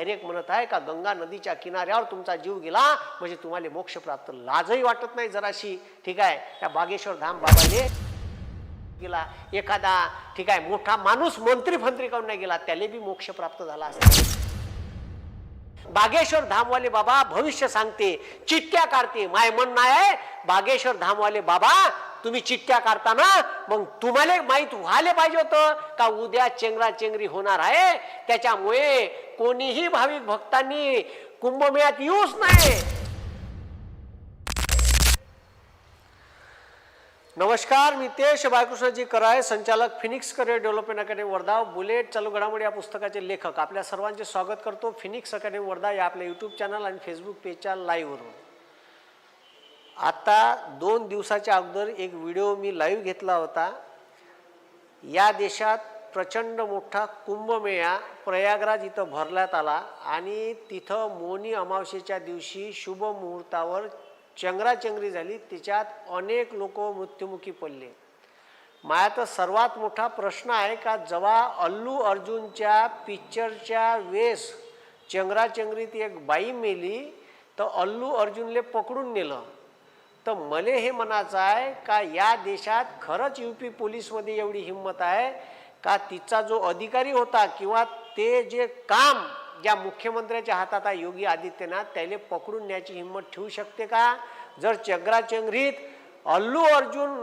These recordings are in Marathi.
डायरेक्ट म्हणत आहे का गंगा नदीच्या किनाऱ्यावर तुमचा जीव गेला म्हणजे तुम्हाला मोक्ष प्राप्त लाजही वाटत नाही जराशी. ठीक आहे? त्या बागेश्वर धाम बाबाने गेला. एखादा ठीक आहे मोठा माणूस मंत्री फंत्री करून नाही गेला त्याला बी मोक्ष प्राप्त झाला असता बागेश्वर धामवाले बाबा भविष्य सांगते चिठ्ठ्या काढते. माय म्हणणं आहे बागेश्वर धामवाले बाबा तुम्ही चिठ्ठ्या काढताना मग तुम्हाला माहीत व्हायला पाहिजे होतं का उद्या चेंगरा चेंगरी होणार आहे? त्याच्यामुळे कोणीही भाविक भक्तांनी कुंभमेळ्यात येऊच नाही नमस्कार मी तेश बाळकृष्णजी कराय संचालक Phoenix career development academy Wardha bullet चालू घडामोडी या पुस्तकाचे लेखक. आपल्या सर्वांचे स्वागत करतो फिनिक्स अकॅडमी वर्धा या आपल्या यूट्यूब चॅनल आणि फेसबुक पेजच्या लाईव्हवरून आता दोन दिवसाच्या अगोदर एक व्हिडिओ मी लाईव्ह घेतला होता. या देशात प्रचंड मोठा कुंभमेळा प्रयागराज इथं भरण्यात आला आणि तिथं मोनी अमावस्येच्या दिवशी शुभ मुहूर्तावर चंगराचंगरी झाली. त्याच्यात अनेक लोक मृत्युमुखी पडले. माझा तर सर्वात मोठा प्रश्न आहे का जेव्हा अल्लू अर्जुनच्या पिक्चरच्या वेस चंगराचंगरीत एक बाई मेली तर अल्लू अर्जुनले पकडून नेलं. तर मले हे म्हणायचं आहे का या देशात खरंच यू पी पोलीसमध्ये एवढी हिंमत आहे? का तिचा जो अधिकारी होता किंवा ते जे काम ज्या मुख्यमंत्र्याच्या हातात आहे योगी आदित्यनाथ त्याला पकडून न्यायची हिंमत ठेवू शकते का? जर चंगराचंगरीत अल्लू अर्जुन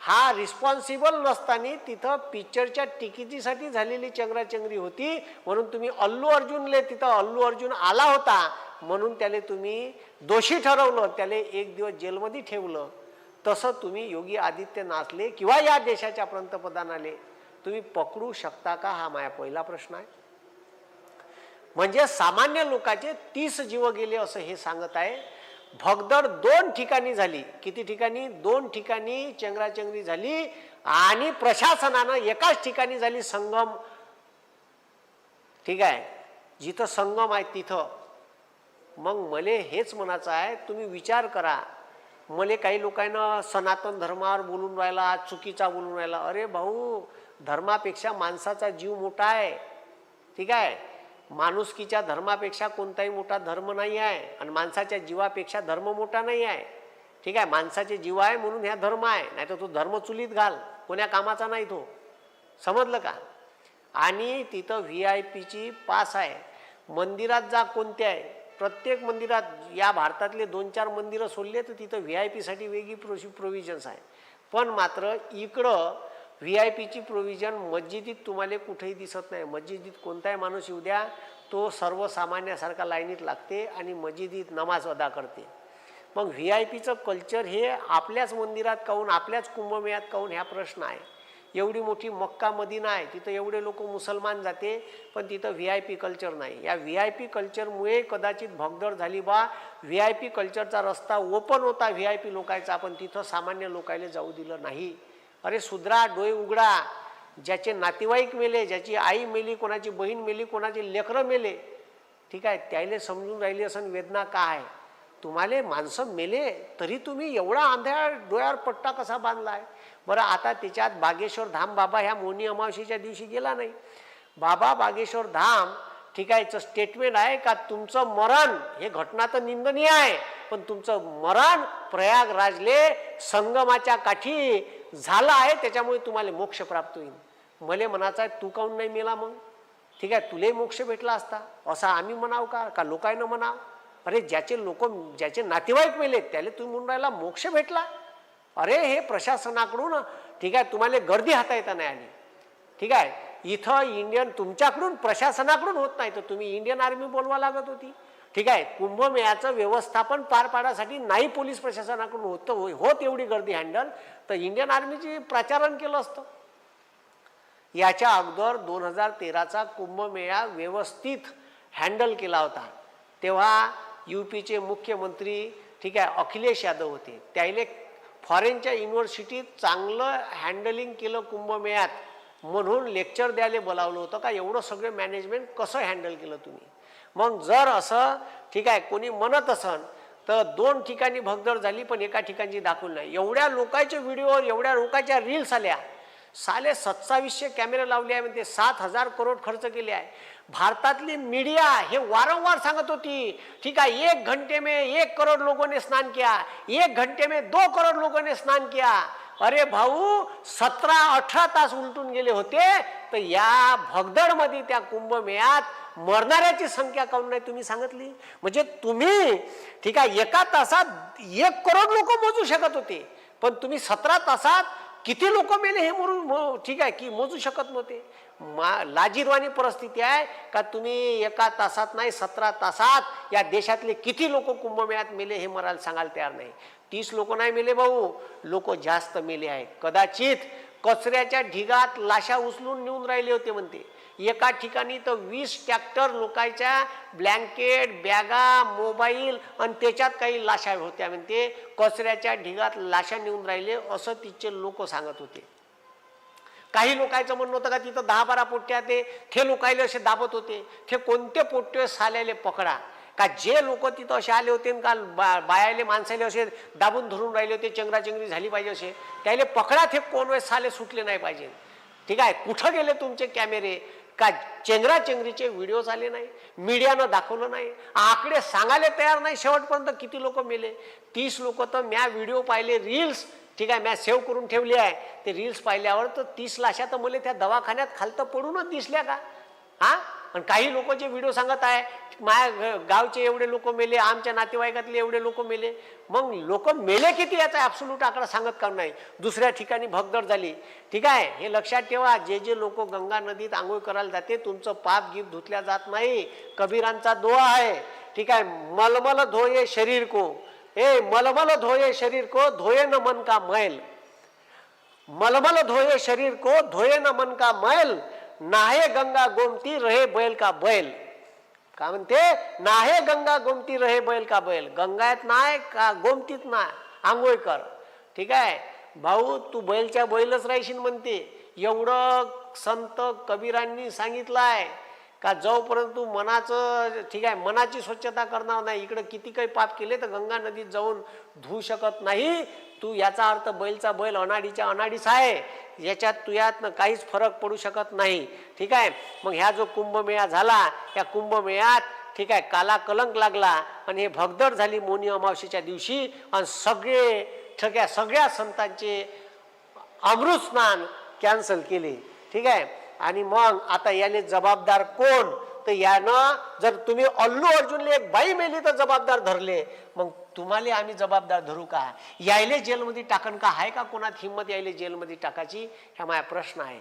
हा रिस्पॉन्सिबल नसताना तिथं पिक्चरच्या तिकिटीसाठी झालेली चंगराचंगरी होती म्हणून तुम्ही अल्लू अर्जुनले तिथं अल्लू अर्जुन आला होता म्हणून त्याला तुम्ही दोषी ठरवलं त्याला एक दिवस जेलमध्ये ठेवलं. तसं तुम्ही योगी आदित्यनाथले किंवा या देशाच्या पंतप्रधानाले तुम्ही पकडू शकता का? हा माझा पहिला प्रश्न आहे. म्हणजे सामान्य लोकांचे तीस जीव गेले असं हे सांगत आहे. भगदड दोन ठिकाणी झाली. किती ठिकाणी? दोन ठिकाणी चंगराचंगरी झाली आणि प्रशासनानं एकाच ठिकाणी झाली संगम. ठीक आहे? जिथं संगम आहे तिथं. मग मले हेच म्हणायचं आहे तुम्ही विचार करा. मले काही लोकांना सनातन धर्मावर बोलून राहिला चुकीचा बोलून राहिला. अरे भाऊ धर्मापेक्षा माणसाचा जीव मोठा आहे. ठीक आहे? माणुसकीच्या धर्मापेक्षा कोणताही मोठा धर्म नाही आहे आणि माणसाच्या जीवापेक्षा धर्म मोठा नाही आहे. ठीक आहे? माणसाचे जीव आहे म्हणून ह्या धर्म आहे नाही तर तो धर्म चुलीत घाल. कोण्या कामाचा नाही तो. समजलं का? आणि तिथं व्ही आय पीची पास आहे. मंदिरात जा कोणते आहे. प्रत्येक मंदिरात या भारतातले दोन चार मंदिरं सोडले तर तिथं व्ही आय पीसाठी वेगळी प्रोशी प्रोव्हिजन्स आहे. पण मात्र इकडं व्ही आय पीची प्रोव्हिजन मस्जिदीत तुम्हाला कुठेही दिसत नाही. मस्जिदीत कोणताही माणूस येऊ द्या तो सर्वसामान्यासारखा लाईनीत लागते आणि मस्जिदीत नमाज अदा करते. मग व्ही आय पीचं कल्चर हे आपल्याच मंदिरात काहून आपल्याच कुंभमेळ्यात काहून ह्या प्रश्न आहे. एवढी मोठी मक्का मदिना आहे तिथं एवढे लोक मुसलमान जाते पण तिथं व्ही आय पी कल्चर नाही. या व्ही आय पी कल्चरमुळे कदाचित भगदड झाली बा. व्ही आय पी कल्चरचा रस्ता ओपन होता व्ही आय पी लोकांचा पण तिथं सामान्य लोकायला जाऊ दिलं नाही. अरे सुधरा डोळे उघडा. ज्याचे नातेवाईक मेले ज्याची आई मेली कोणाची बहीण मेली कोणाची लेकरं मेले ठीक आहे त्याला समजून राहिली असं वेदना काय? तुम्हाला माणसं मेले तरी तुम्ही एवढा आंधळ्या डोळ्यावर पट्टा कसा बांधला आहे बरं आता त्याच्यात बागेश्वर धाम बाबा ह्या मोनी अमावशीच्या दिवशी गेला नाही. बाबा बागेश्वर धाम ठीक आहे स्टेटमेंट आहे का तुमचं मरण हे घटना तर निंदनीय आहे पण तुमचं मरण प्रयागराजले संगमाच्या काठी झालं आहे त्याच्यामुळे तुम्हाला मोक्ष प्राप्त होईल. मले म्हणायचं आहे तू काऊन नाही मेला मग? ठीक आहे तुलाही मोक्ष भेटला असता. असा आम्ही म्हणाव का? का लोकांना म्हणाव? अरे ज्याचे लोक ज्याचे नातेवाईक मेले त्याला तुम्ही म्हणून राहिला मोक्ष भेटला. अरे हे प्रशासनाकडून ठीक आहे तुम्हाला गर्दी हाता येता नाही आली. ठीक आहे इथं इंडियन तुमच्याकडून प्रशासनाकडून होत नाही. तर तुम्ही इंडियन आर्मी बोलवा लागत होती. ठीक आहे कुंभमेळ्याचं व्यवस्थापन पार पाडण्यासाठी नाही पोलीस प्रशासनाकडून होतं हो-, होत एवढी गर्दी हँडल तर इंडियन आर्मीची प्रचारण केलं असतं. याच्या अगोदर दोन हजार तेराचा कुंभमेळा व्यवस्थित हँडल केला होता. तेव्हा यू पीचे मुख्यमंत्री ठीक आहे अखिलेश यादव होते. त्याले फॉरेनच्या युनिव्हर्सिटीत चांगलं हँडलिंग केलं कुंभमेळ्यात म्हणून लेक्चर द्यायला बोलावलं होतं का? एवढं सगळं मॅनेजमेंट कसं हँडल केलं तुम्ही? मग जर असं ठीक आहे कोणी म्हणत असन तर दोन ठिकाणी भगदड झाली पण एका ठिकाणी दाखवलं नाही. एवढ्या लोकांच्या व्हिडिओवर एवढ्या लोकांच्या रील्स आल्या. साले सत्तावीसशे कॅमेरे लावले आहे म्हणते सात हजार करोड खर्च केले आहे. भारतातली मीडिया हे वारंवार सांगत होती ठीक आहे एक घंटे में एक करोड लोगों स्नान किया एक घंटे में दो करोड लोगों स्नान किया. अरे भाऊ सतरा अठरा तास उलटून गेले होते तर या भगदडमध्ये त्या कुंभमेळ्यात मरणाऱ्याची संख्या काऊन नाही तुम्ही सांगितली? म्हणजे तुम्ही ठीक आहे एका तासात एक करोड लोक मोजू शकत होते पण तुम्ही सतरा तासात किती लोक मेले हे म्हणून मो- ठीक आहे की मोजू शकत नव्हते. मा लाजीरवाणी परिस्थिती आहे का तुम्ही एका तासात नाही सतरा तासात या देशातले किती लोक कुंभमेळ्यात मेले हे मरायला सांगायला तयार नाही. तीस लोक नाही मेले भाऊ लोक जास्त मेले आहेत. कदाचित कचऱ्याच्या ढिगात लाशा उचलून नेऊन राहिले होते म्हणते. एका ठिकाणी तर वीस ट्रॅक्टर लोकांच्या ब्लँकेट बॅगा मोबाईल आणि त्याच्यात काही लाशा होत्या. म्हणते कचऱ्याच्या ढिगात लाशा नेऊन राहिले असं तिचे लोक सांगत होते. काही लोकांचं म्हणणं होतं का तिथं दहा बारा पोट्ट्या ते ते लोकायले असे दाबत होते. ते कोणते पोट्टे साल्याले पकडा. का जे लोक तिथं असे आले होते का बा बायाले माणसाले असे दाबून धरून राहिले होते चंगराचंगरी झाली पाहिजे असे. त्याले पकडा ते कोण वेळेस साले सुटले नाही पाहिजे. ठीक आहे? कुठं गेले तुमचे कॅमेरे? का चेंगराचेंगरीचे व्हिडिओज आले नाही? मीडियानं दाखवलं नाही. आकडे सांगायला तयार नाही. शेवटपर्यंत किती लोक मेले? तीस लोक तर म्या व्हिडिओ पाहिले रील्स. ठीक आहे म्या सेव्ह करून ठेवली आहे. ते रील्स पाहिल्यावर तर तीस लाशा तर मला त्या दवाखान्यात खालतं पडूनच दिसल्या का? हा? आणि काही लोक जे व्हिडिओ सांगत आहे माझ्या गावचे एवढे लोक मेले आमच्या नातेवाईकातले एवढे लोक मेले. मग लोक मेले किती याचा ॲब्सोल्यूट आकडा सांगत का नाही? दुसऱ्या ठिकाणी भगदड झाली. ठीक आहे हे लक्षात ठेवा जे जे लोक गंगा नदीत आंघोळ करायला जाते तुमचं पाप गीत धुतल्या जात नाही. कबीरांचा दोहा आहे. ठीक आहे मलमल धोये शरीर को. ए मलमल धोये शरीर को धोये न मन का मैल. मलमल धोये शरीर को धोये न मन का मैल. नाहे गंगा गोमती रहे बैल का बैल. का म्हणते? नाहे गंगा गोमती रहे बैल का बैल. गंगात नाही का गोमतीत नाही आंघोळ कर ठीक आहे? भाऊ तू बैलच्या बैलच राहशील म्हणते. एवढं संत कबीरांनी सांगितलं आहे का जोपर्यंत तू मनाचं ठीक आहे मनाची स्वच्छता करणार नाही इकडं किती काही पाप केले तर गंगा नदीत जाऊन धुवू शकत नाही. तू याचा अर्थ बैलचा बैल अनाडीच्या अनाडीस आहे. याच्यात तुयातनं काहीच फरक पडू शकत नाही. ठीक आहे? मग ह्या जो कुंभमेळा झाला या कुंभमेळ्यात ठीक आहे काला कलंक लागला आणि हे भगदड झाली मोनी अमावशीच्या दिवशी आणि सगळे ठग्या सगळ्या संतांचे अमृत स्नान कॅन्सल केले. ठीक आहे? आणि मग आता याने जबाबदार कोण? तर यानं जर तुम्ही अल्लू अर्जुनले एक बाई मेली तर जबाबदार धरले. मग तुम्हाला आम्ही जबाबदार धरू का? यायले जेलमध्ये टाकन का? आहे का कोणात हिंमत यायले जेलमध्ये टाकायची? ह्या माझा प्रश्न आहे.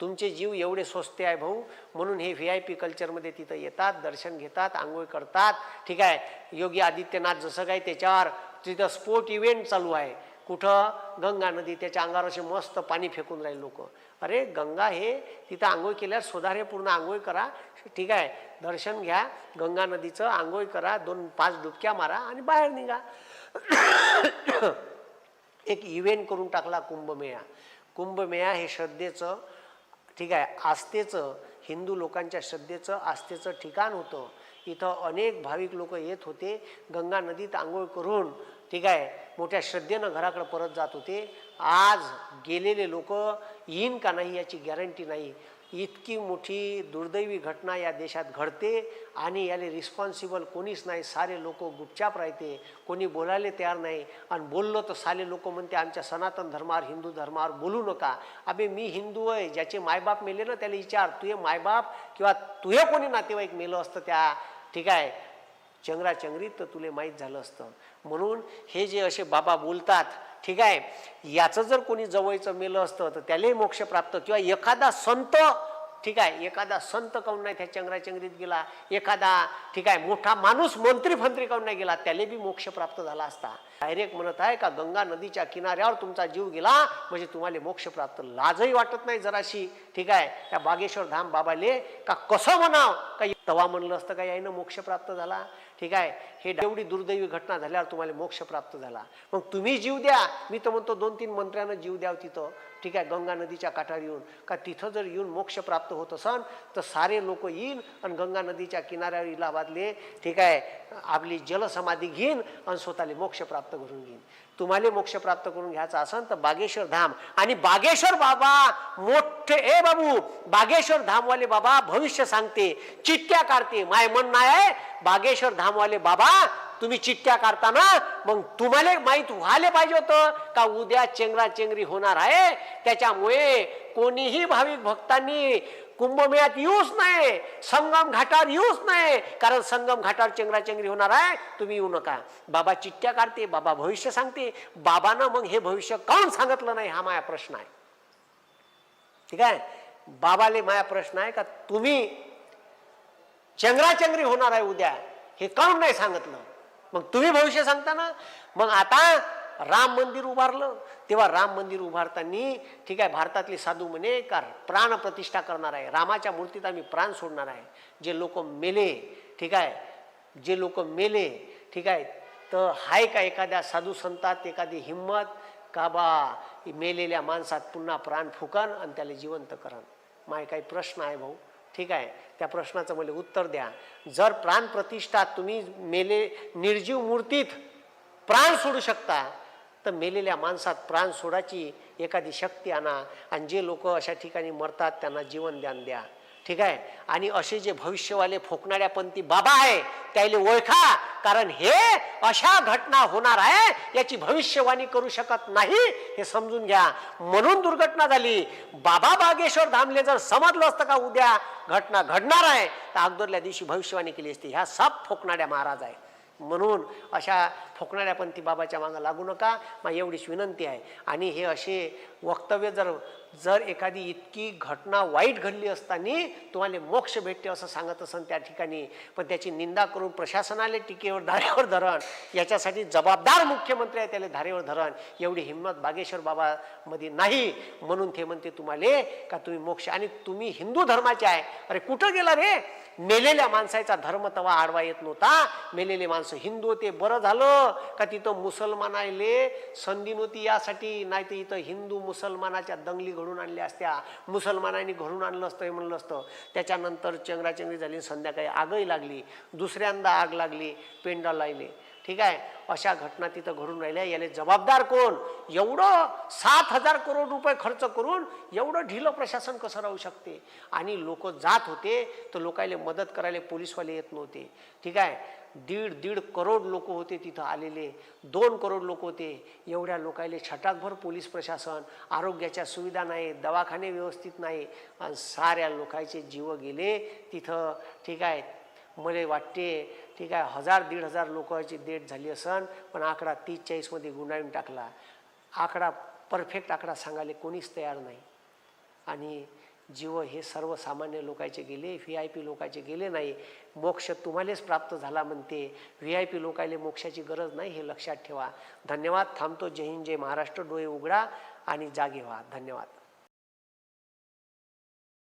तुमचे जीव एवढे स्वस्ते आहे भाऊ. म्हणून हे व्ही आय पी कल्चरमध्ये तिथं येतात दर्शन घेतात आंघोळ करतात. ठीक आहे. योगी आदित्यनाथ जसं काही त्याच्यावर तिथं स्पोर्ट इव्हेंट चालू आहे. कुठं? गंगा नदी त्याच्या अंगावर असे मस्त पाणी फेकून राहील लोक. अरे गंगा हे तिथं आंघोळ केल्यावर सुधारे पूर्ण आंघोळ करा. ठीक आहे दर्शन घ्या गंगा नदीचं आंघोळ करा दोन पाच डुबक्या मारा आणि बाहेर निघा. एक इव्हेंट करून टाकला कुंभमेळा. कुंभमेळा हे श्रद्धेचं ठीक आहे आस्थेचं हिंदू लोकांच्या श्रद्धेचं आस्थेचं ठिकाण होतं. इथं अनेक भाविक लोक येत होते गंगा नदीत आंघोळ करून ठीक आहे? मोठ्या श्रद्धेनं घराकडे परत जात होते. आज गेलेले लोक येईन का नाही याची गॅरंटी नाही. इतकी मोठी दुर्दैवी घटना या देशात घडते आणि याले रिस्पॉन्सिबल कोणीच नाही. सारे लोक गुपचाप राहते. कोणी बोलायला तयार नाही. आणि बोललो तर सारे लोक म्हणते आमच्या सनातन धर्मावर हिंदू धर्मावर बोलू नका. अबे मी हिंदू आहे. ज्याचे मायबाप मेले ना त्याला विचार. तुझे मायबाप किंवा तुझे कोणी नातेवाईक मेलं असतं त्या? ठीक आहे? चंगराचंगरीत तर तुले माहीत झालं असतं. म्हणून हे जे असे बाबा बोलतात ठीक आहे याचं जर कोणी जवळचं मेलं असतं तर त्यालाही मोक्ष प्राप्त. किंवा एखादा संत ठीक आहे एखादा संत काऊन नाही त्या चंगराचंगरीत गेला एखादा ठीक आहे मोठा माणूस मंत्री फंत्री काऊन नाही गेला त्याला बी मोक्ष प्राप्त झाला असता. डायरेक्ट म्हणत आहे का गंगा नदीच्या किनाऱ्यावर तुमचा जीव गेला? म्हणजे तुम्हाला मोक्ष प्राप्त लाजही वाटत नाही जराशी. ठीक आहे? त्या बागेश्वर धाम बाबाले का कसं म्हणाव? का तवा म्हणलं असतं का याईनं मोक्ष प्राप्त झाला? ठीक आहे? हे एवढी दुर्दैवी घटना झाल्यावर तुम्हाला मोक्ष प्राप्त झाला. मग तुम्ही जीव द्या. मी तर म्हणतो दोन तीन मंत्र्यानं जीव द्याव तिथं. ठीक आहे? गंगा नदीच्या काठावर येऊन. का तिथं जर येऊन मोक्ष प्राप्त होत असन तर सारे लोक येईन आणि गंगा नदीच्या किनाऱ्यावर इलाहाबादले ठीक आहे आपली जलसमाधी घेईन आणि स्वतःला मोक्ष प्राप्त प्राप्त करून घेईन. तुम्हाला मोक्ष प्राप्त करून घ्यायचा असेल तर बागेश्वर धाम. आणि बागेश्वर बाबा मोठे ए बाबू बागेश्वर धामवाले बाबा भविष्य सांगते चिठ्ठ्या काढते. माय म्हण नाही बागेश्वर धामवाले बाबा तुम्ही चिठ्ठ्या काढताना मग तुम्हाला माहीत व्हायला पाहिजे होतं का उद्या चेंगरा चेंगरी होणार आहे? त्याच्यामुळे कोणीही भाविक भक्तांनी कुंभमेळ्यात येऊच नाही संगम घाटावर येऊच नाही कारण संगम घाटावर चेंगराचेंगरी होणार आहे. तुम्ही येऊ नका. बाबा चिठ्ठ्या काढते बाबा भविष्य सांगते. बाबानं मग हे भविष्य काऊन सांगितलं नाही? हा माझा प्रश्न आहे. ठीक आहे? बाबाले माझा प्रश्न आहे का? तुम्ही चंगराचंगरी होणार आहे उद्या. हे काऊन नाही सांगितलं? मग तुम्ही भविष्य सांगता ना? मग आता राम मंदिर उभारलं. तेव्हा राम मंदिर उभारताना ठीक आहे भारतातले साधू म्हणे का प्राण प्रतिष्ठा करणार आहे? रामाच्या मूर्तीत आम्ही प्राण सोडणार आहे. जे लोक मेले ठीक आहे जे लोक मेले ठीक आहे तर हाय का एखाद्या साधू संतात एखादी हिंमत? का बा मेलेल्या माणसात पुन्हा प्राण फुकन आणि त्याला जिवंत करन माय काही प्रश्न आहे भाऊ ठीक आहे त्या प्रश्नाचं मला उत्तर द्या. जर प्राण प्रतिष्ठा तुम्ही मेले निर्जीव मूर्तीत प्राण सोडू शकता तर मेलेल्या माणसात प्राण सोडायची एखादी शक्ती आणा आणि जे लोक अशा ठिकाणी मरतात त्यांना जीवन ज्ञान द्या. ठीक आहे? आणि असे जे भविष्यवाले फोकणाऱ्या पंथी बाबा आहे त्याले ओळखा. कारण हे अशा घटना होणार आहे याची भविष्यवाणी करू शकत नाही हे समजून घ्या. म्हणून दुर्घटना झाली. बाबा बागेश्वर धामले जर समजलं असतं का उद्या घटना घडणार आहे तर अगोदरल्या दिवशी भविष्यवाणी केली असती. ह्या सब फोकणाऱ्या महाराज आहे म्हणून अशा फोकणाऱ्या पंथी बाबाच्या मागं लागू नका. मग एवढीच विनंती आहे. आणि हे असे वक्तव्य जर जर एखादी इतकी घटना वाईट घडली असताना तुम्हाला मोक्ष भेटते असं सांगत असन त्या ठिकाणी पण त्याची निंदा करून प्रशासनाला टीकेवर धारेवर धरण याच्यासाठी जबाबदार मुख्यमंत्री आहे त्याला धारेवर धरण एवढी हिंमत बागेश्वर बाबामध्ये नाही. म्हणून ते म्हणते तुम्हाला का तुम्ही मोक्ष आणि तुम्ही हिंदू धर्माचे आहे? अरे कुठं गेला रे? मेलेल्या माणसाचा धर्म तवा आडवा येत नव्हता. मेलेले माणसं हिंदू होते बरं झालं. का तिथं मुसलमानाले संधी नव्हती यासाठी. नाही तर इथं हिंदू मुसलमानाच्या दंगली घडून आणल्या असत्या. मुसलमानांनी घडून आणलं असतं हे म्हणलं असतं. त्याच्यानंतर चंगराचंगरी झाली संध्याकाळी आगही लागली. दुसऱ्यांदा आग लागली पेंडा लायले ठीक आहे? अशा घटना तिथं घडून राहिल्या. याला जबाबदार कोण? एवढं सात हजार करोड रुपये खर्च करून एवढं ढिलं प्रशासन कसं राहू शकते? आणि लोक जात होते तर लोकायले मदत करायला पोलीसवाले येत नव्हते. ठीक आहे? दीड दीड करोड लोक होते तिथं आलेले. दोन करोड लोक होते. एवढ्या लोकायले छटाकभर पोलीस प्रशासन आरोग्याच्या सुविधा नाही दवाखाने व्यवस्थित नाही. आणि साऱ्या लोकांचे जीव गेले तिथं. ठीक आहे? मला वाटते ठीक आहे हजार दीड हजार लोकांची डेट झाली असन पण आकडा तीस चाळीसमध्ये गुंडाळून टाकला. आकडा परफेक्ट आकडा सांगायला कोणीच तयार नाही. आणि जीव हे सर्वसामान्य लोकांचे गेले व्ही आय पी लोकांचे गेले नाही. मोक्ष तुम्हालाच प्राप्त झाला म्हणते. व्ही आय पी लोकायले मोक्षाची गरज नाही हे लक्षात ठेवा. धन्यवाद थांबतो. जय हिंद जय महाराष्ट्र. डोळे उघडा आणि जागे व्हा. धन्यवाद.